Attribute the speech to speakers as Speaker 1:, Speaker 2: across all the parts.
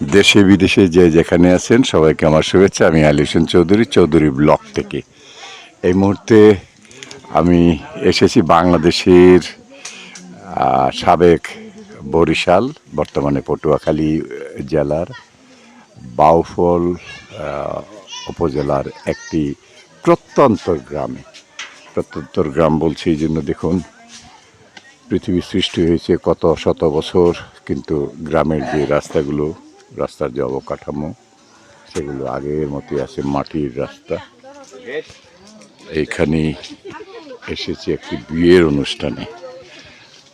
Speaker 1: দেশে, বিদেশে যে যেখানে আছেন, সবাইকে আমার শুভেচ্ছা। আমি আলী হোসেন চৌধুরী চৌধুরী ব্লক থেকে। এই মুহূর্তে আমি এসেছি বাংলাদেশের সাবেক বরিশাল, বর্তমানে পটুয়াখালী জেলার বাউফল উপজেলার একটি প্রত্যন্ত গ্রামে। প্রত্যন্তর গ্রাম বলছি এই জন্য দেখুন, পৃথিবী সৃষ্টি হয়েছে কত শত বছর, কিন্তু গ্রামের যে রাস্তাগুলো রাস্তার যে অবকাঠামো, সেগুলো আগের মতোই আছে, মাটির রাস্তা। এইখানে এসেছি একটি বিয়ের অনুষ্ঠানে।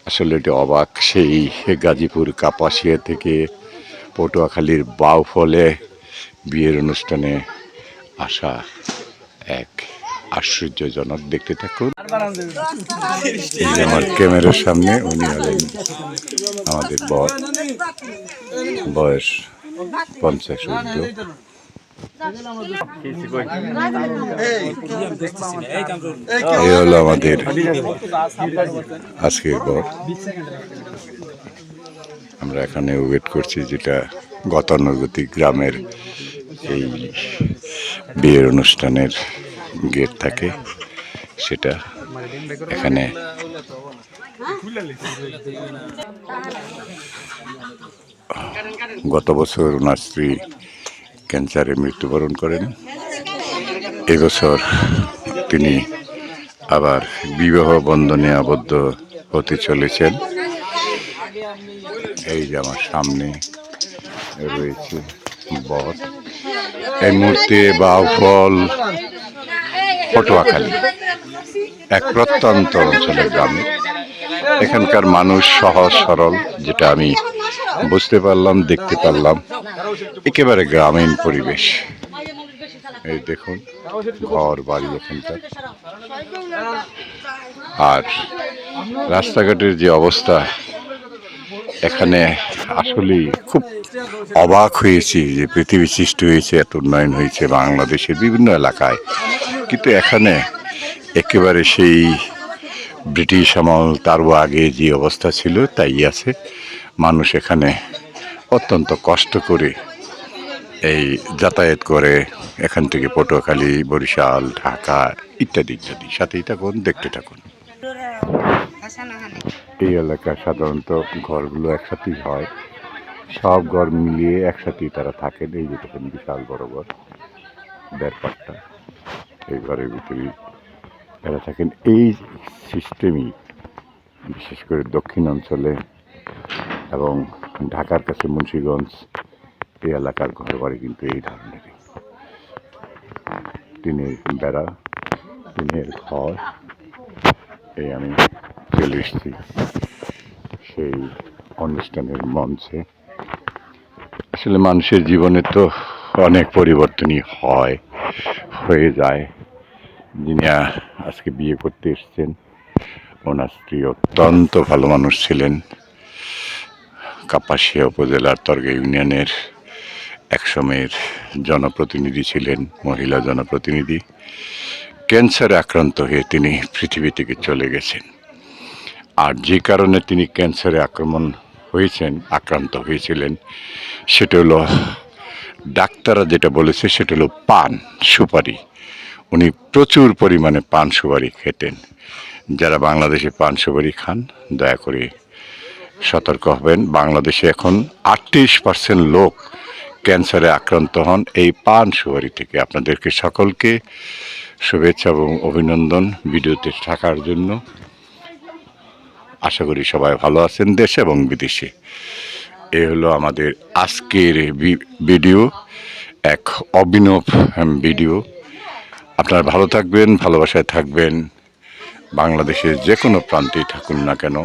Speaker 1: আসলে এটি অবাক, সেই গাজীপুর কাপাসিয়া থেকে পটুয়াখালীর বাউ ফলে বিয়ের অনুষ্ঠানে আসা এক আশ্চর্যজনক দেখতে থাকুন। এই আমার ক্যামেরার সামনে উনি হলেন আমাদের বর। বয়স পঞ্চাশ ঊর্ধ্ব এই হলো আমাদের আজকের বর। আমরা এখানে ওয়েট করছি যেটা গতানুগতিক গ্রামের এই বিয়ের অনুষ্ঠানের গেট থাকে, সেটা এখানে গত বছর ওনার স্ত্রী ক্যান্সারে মৃত্যুবরণ করেন। এবছর তিনি আবার বিবাহ বন্ধনে আবদ্ধ হতে চলেছেন। এই যে আমার সামনে রয়েছে। বর এই মুহূর্তে বাউফল, পটুয়াখালী, এক প্রত্যন্ত অঞ্চলের গ্রামে। এখানকার মানুষ সহজ সরল, যেটা আমি বুঝতে পারলাম, দেখতে পারলাম। একেবারে গ্রামীণ পরিবেশ। এই দেখুন, ঘর, বাড়ি এখানকার। আর রাস্তাঘাটের যে অবস্থা এখানে আসলেই খুব অবাক হয়েছি যে পৃথিবী সৃষ্টি হয়েছে, এত উন্নয়ন হয়েছে বাংলাদেশের বিভিন্ন এলাকায়। কিন্তু এখানে একেবারে সেই ব্রিটিশ আমল তারও আগে যে অবস্থা ছিল তাই আছে। মানুষ এখানে অত্যন্ত কষ্ট করে এই যাতায়াত করে, এখান থেকে পটুয়াখালী, বরিশাল, ঢাকা ইত্যাদি ইত্যাদি। সাথেই থাকুন, দেখতে থাকুন। এই এলাকায় সাধারণত ঘরগুলো একসাথেই হয়। সব ঘর মিলিয়ে একসাথেই তারা থাকেন। এই যে বিশাল বড় ঘর ব্যাপারটা এই ঘরের ভিতরেই এরা থাকেন। এই সিস্টেমই বিশেষ করে দক্ষিণ অঞ্চলে এবং ঢাকার কাছে মুন্সীগঞ্জ, এই এলাকার ঘর বাড়ি কিন্তু এই ধরনেরই। টিনের বেড়া, টিনের ঘর, এই আমি চলে এসেছি সেই অনুষ্ঠানের মঞ্চে। আসলে মানুষের জীবনে তো অনেক পরিবর্তনই হয়, হয়ে যায়। যিনি আজকে বিয়ে করতে এসছেন, ওনার স্ত্রী অত্যন্ত ভালো মানুষ ছিলেন। কাপাসিয়া উপজেলার তর্গে ইউনিয়নের একসময়ের জনপ্রতিনিধি ছিলেন, মহিলা জনপ্রতিনিধি। ক্যান্সারে আক্রান্ত হয়ে তিনি পৃথিবী থেকে চলে গেছেন। আর যে কারণে তিনি ক্যান্সারে আক্রমণ হয়েছেন, আক্রান্ত হয়েছিলেন, সেটা হলো, ডাক্তাররা যেটা বলেছে সেটা হলো পান সুপারি। উনি প্রচুর পরিমাণে পান সুপারি খেতেন। যারা বাংলাদেশে পান সুপারি খান, দয়া করে সতর্ক হবেন। বাংলাদেশে এখন আটত্রিশ পার্সেন্ট লোক ক্যান্সারে আক্রান্ত হন। এই পান সুপারি থেকে আপনাদেরকে সকলকে শুভেচ্ছা এবং অভিনন্দন ভিডিওতে থাকার জন্য। আশা করি সবাই ভালো আছেন, দেশে এবং বিদেশে। এ হলো আমাদের আজকের ভিডিও, এক অভিনব ভিডিও। আপনারা ভালো থাকবেন, ভালোবাসায় থাকবেন। বাংলাদেশের যে কোনো প্রান্তেই থাকুন না কেন।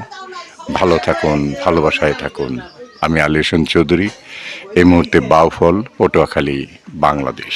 Speaker 1: ভালো থাকুন, ভালোবাসায় থাকুন। আমি আলিয়াসন চৌধুরী। এই মুহূর্তে বাউফল, পটুয়াখালী, বাংলাদেশ।